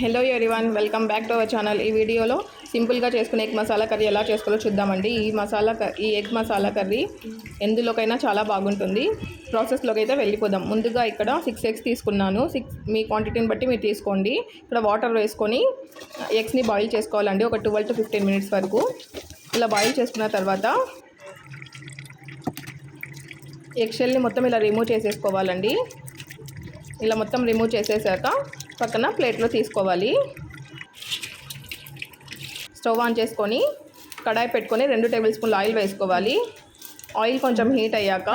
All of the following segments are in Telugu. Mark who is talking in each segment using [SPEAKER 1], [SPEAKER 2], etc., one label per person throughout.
[SPEAKER 1] Hello everyone welcome back to our channel. ఈ వీడియోలో సింపుల్గా చేసుకునే ఎగ్ మసాలా కర్రీ ఎలా చేసుకోవాలో చూద్దామండి. ఈ మసాలా ఈ ఎగ్ మసాలా కర్రీ ఎందులోకైనా చాలా బాగుంటుంది. ప్రాసెస్లోకి అయితే వెళ్ళిపోదాం. ముందుగా ఇక్కడ సిక్స్ ఎగ్స్ తీసుకున్నాను. సిక్స్ మీ క్వాంటిటీని బట్టి మీరు తీసుకోండి. ఇక్కడ వాటర్ వేసుకొని ఎగ్స్ని బాయిల్ చేసుకోవాలండి. ఒక ట్వెల్వ్ టు ఫిఫ్టీన్ మినిట్స్ వరకు. ఇలా బాయిల్ చేసుకున్న తర్వాత ఎగ్ షెల్ని మొత్తం ఇలా రిమూవ్ చేసేసుకోవాలండి. ఇలా మొత్తం రిమూవ్ చేసేసాక పక్కన ప్లేట్లో తీసుకోవాలి. స్టవ్ ఆన్ చేసుకొని కడాయి పెట్టుకొని రెండు టేబుల్ స్పూన్లు ఆయిల్ వేసుకోవాలి. ఆయిల్ కొంచెం హీట్ అయ్యాక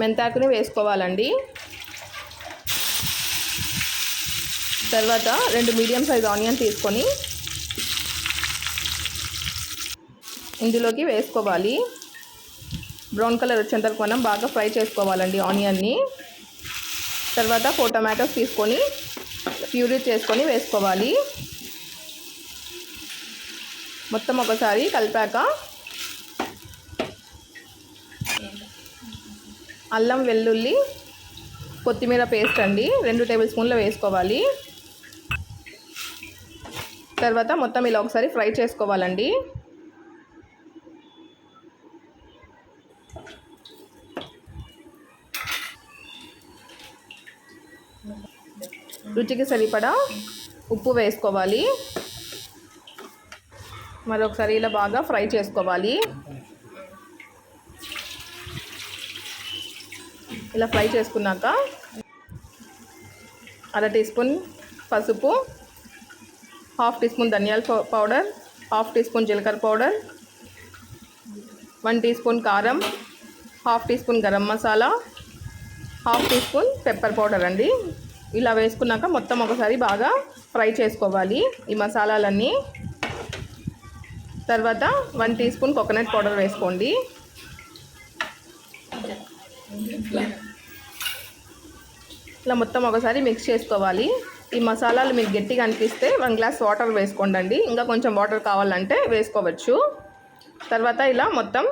[SPEAKER 1] మెంతాకుని వేసుకోవాలండి. తర్వాత రెండు మీడియం సైజ్ ఆనియన్ తీసుకొని ఇందులోకి వేసుకోవాలి. బ్రౌన్ కలర్ వచ్చేంతవరకు మనం బాగా ఫ్రై చేసుకోవాలండి ఆనియన్ని. తర్వాత ఫోర్ టమాటోస్ తీసుకొని ప్యూరీ చేసుకొని వేసుకోవాలి. మొత్తం ఒకసారి కలిపాక అల్లం వెల్లుల్లి కొత్తిమీర పేస్ట్ అండి రెండు టేబుల్ స్పూన్లు వేసుకోవాలి. తర్వాత మొత్తం ఇలా ఒకసారి ఫ్రై చేసుకోవాలండి. రుచికి సరిపడా ఉప్పు వేసుకోవాలి. మరొకసారి ఇలా బాగా ఫ్రై చేసుకోవాలి. ఇలా ఫ్రై చేసుకున్నాక అర టీ స్పూన్ పసుపు హాఫ్ టీ స్పూన్ ధనియాల పౌడర్ హాఫ్ టీ స్పూన్ జీలకర్ర పౌడర్ వన్ టీ స్పూన్ కారం half teaspoon garam masala half teaspoon pepper powder అండి. ఇలా వేసుకున్నాక మొత్తం ఒకసారి బాగా ఫ్రై చేసుకోవాలి ఈ మసాలాలన్నీ. తర్వాత one teaspoon coconut powder వేసుకోండి. ఇలా మొత్తం ఒకసారి మిక్స్ చేసుకోవాలి. ఈ మసాలాలు మీకు గట్టిగా అనిపిస్తే వన్ గ్లాస్ వాటర్ వేసుకోండి ఇంకా కొంచెం వాటర్ కావాలంటే వేసుకోవచ్చు. తర్వాత ఇలా మొత్తం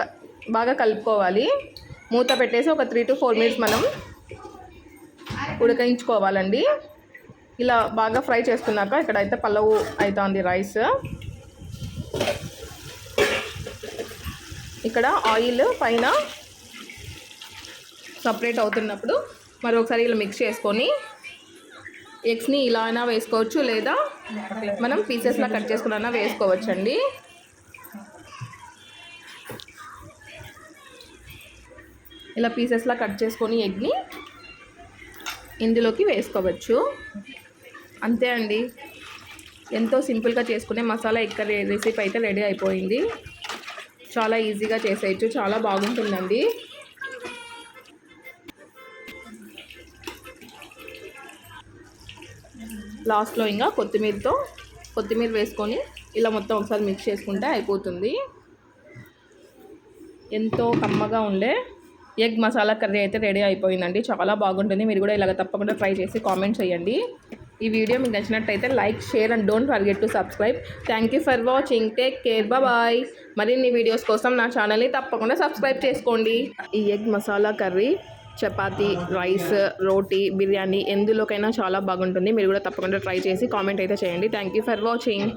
[SPEAKER 1] క- బాగా కలుపుకోవాలి. మూత పెట్టేసి ఒక త్రీ టు ఫోర్ మినిట్స్ మనం ఉడకించుకోవాలండి ఇలా బాగా ఫ్రై చేసుకున్నాక ఇక్కడైతే పల్లవు అవుతుంది రైస్. ఇక్కడ ఆయిల్ పైన సపరేట్ అవుతున్నప్పుడు మరొకసారి ఇలా మిక్స్ చేసుకొని ఎగ్స్ని ఇలా అయినా వేసుకోవచ్చు లేదా మనం పీసెస్లా కట్ చేసుకున్నా వేసుకోవచ్చండి. ఇలా పీసెస్లా కట్ చేసుకొని ఎగ్ని ఇందులోకి వేసుకోవచ్చు. అంతే అండి. ఎంతో సింపుల్గా చేసుకునే మసాలా ఎగ్ రెసిపీ అయితే రెడీ అయిపోయింది. చాలా ఈజీగా చేసేయచ్చు చాలా బాగుంటుందండి. లాస్ట్లో ఇంకా కొత్తిమీరతో కొత్తిమీర వేసుకొని ఇలా మొత్తం ఒకసారి మిక్స్ చేసుకుంటే అయిపోతుంది. ఎంతో కమ్మగా ఉండే ఎగ్ మసాలా కర్రీ అయితే రెడీ అయిపోయిందండి. చాలా బాగుంటుంది. మీరు కూడా ఇలాగ తప్పకుండా ట్రై చేసి కామెంట్ చేయండి. ఈ వీడియో మీకు నచ్చినట్టయితే like share and don't forget to subscribe. Thank you for watching take care bye మరిన్ని వీడియోస్ కోసం నా ఛానల్ని తప్పకుండా సబ్స్క్రైబ్ చేసుకోండి. ఈ egg masala curry chapati rice రోటీ బిర్యానీ ఎందులోకైనా చాలా బాగుంటుంది. మీరు కూడా తప్పకుండా ట్రై చేసి కామెంట్ అయితే చేయండి. Thank you for watching